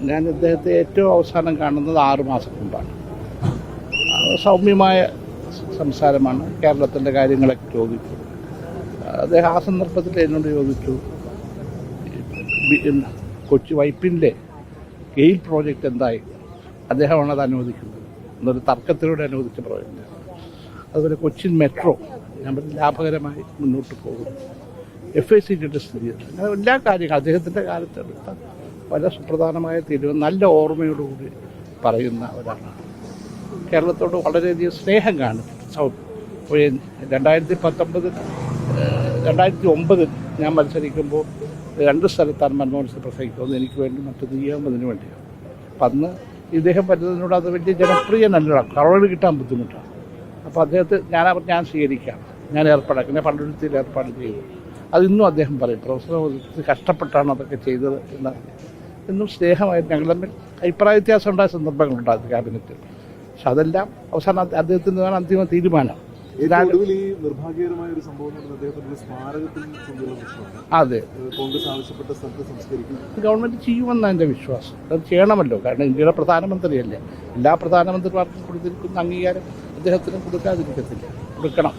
ഞാൻ അദ്ദേഹത്തെ ഏറ്റവും അവസാനം കാണുന്നത് ആറു മാസം മുമ്പാണ്. സൗമ്യമായ സംസാരമാണ്. കേരളത്തിന്റെ കാര്യങ്ങളൊക്കെ ചോദിച്ചു. അദ്ദേഹം ആ സന്ദർഭത്തിൽ എന്നോട് ചോദിച്ചു കൊച്ചി വൈപ്പിന്റെ ഗെയിൽ പ്രോജക്റ്റ് എന്തായി? അദ്ദേഹമാണ് അത് അനുവദിക്കുന്നത്. എന്നൊരു തർക്കത്തിലൂടെ അനുവദിച്ച പ്രോജക്റ്റ് അതുപോലെ കൊച്ചിൻ മെട്രോ ഞാൻ ലാഭകരമായി മുന്നോട്ട് പോകുന്നു. എഫ് ഐ സിയുടെ സ്ഥിതി. അങ്ങനെ എല്ലാ കാര്യങ്ങളും അദ്ദേഹത്തിന്റെ കാലത്ത് പല സുപ്രധാനമായ തീരുമാനം നല്ല ഓർമ്മയോടുകൂടി പറയുന്ന ഒരാളാണ്. കേരളത്തോട് വളരെയധികം സ്നേഹം ഈ രണ്ടായിരത്തി പത്തൊമ്പതിൽ രണ്ടായിരത്തി ഒമ്പതിൽ ഞാൻ മത്സരിക്കുമ്പോൾ രണ്ട് സ്ഥലത്താണ് മൻമോഹൻ സിംഗ് പ്രസംഗിക്കുന്നത്. എനിക്ക് വേണ്ടി മറ്റൊന്ന് ചെയ്യാമെന്നതിന് വേണ്ടിയാണ്. അപ്പം അന്ന് ഇദ്ദേഹം വരുന്നതിനോട് അത് വലിയ ജനപ്രിയനല്ല കറവട് കിട്ടാൻ ബുദ്ധിമുട്ടാണ്. അപ്പോൾ അദ്ദേഹത്തെ ഞാൻ ഞാൻ സ്വീകരിക്കാം. ഞാൻ ഏർപ്പാടാക്കി. ഞാൻ പണ്ടുരുത്തിയിൽ ഏർപ്പാട് ചെയ്തു. അതിന്നും അദ്ദേഹം പറയും. പ്രൊഫസർ കഷ്ടപ്പെട്ടാണ് അതൊക്കെ ചെയ്തത് എന്ന് എന്നും സ്നേഹമായിരുന്നു ഞങ്ങൾ തമ്മിൽ അഭിപ്രായ വ്യത്യാസം ഉണ്ടായ സന്ദർഭങ്ങളുണ്ടായിരുന്നു ക്യാബിനറ്റിൽ. പക്ഷെ അതെല്ലാം അവസാനം അദ്ദേഹത്തിന് അദ്ദേഹത്തിന്റെതാണ് അന്തിമ തീരുമാനം. നിർഭാഗ്യകരമായ ഒരു സംഭവം അതെ. ഗവൺമെന്റ് കോൺഗ്രസ് ആവശ്യപ്പെട്ട സ്ഥലത്ത് സംസ്കരിക്കും. ഗവൺമെന്റ് ചെയ്യുമെന്നാണ് എന്റെ വിശ്വാസം. അത് ചെയ്യണമല്ലോ. കാരണം ഇന്ത്യയുടെ പ്രധാനമന്ത്രിയല്ലേ. എല്ലാ പ്രധാനമന്ത്രിമാർക്കും കൊടുത്തിരിക്കുന്ന അംഗീകാരം അദ്ദേഹത്തിന് കൊടുക്കാതിരിക്കത്തില്ല. കൊടുക്കണം.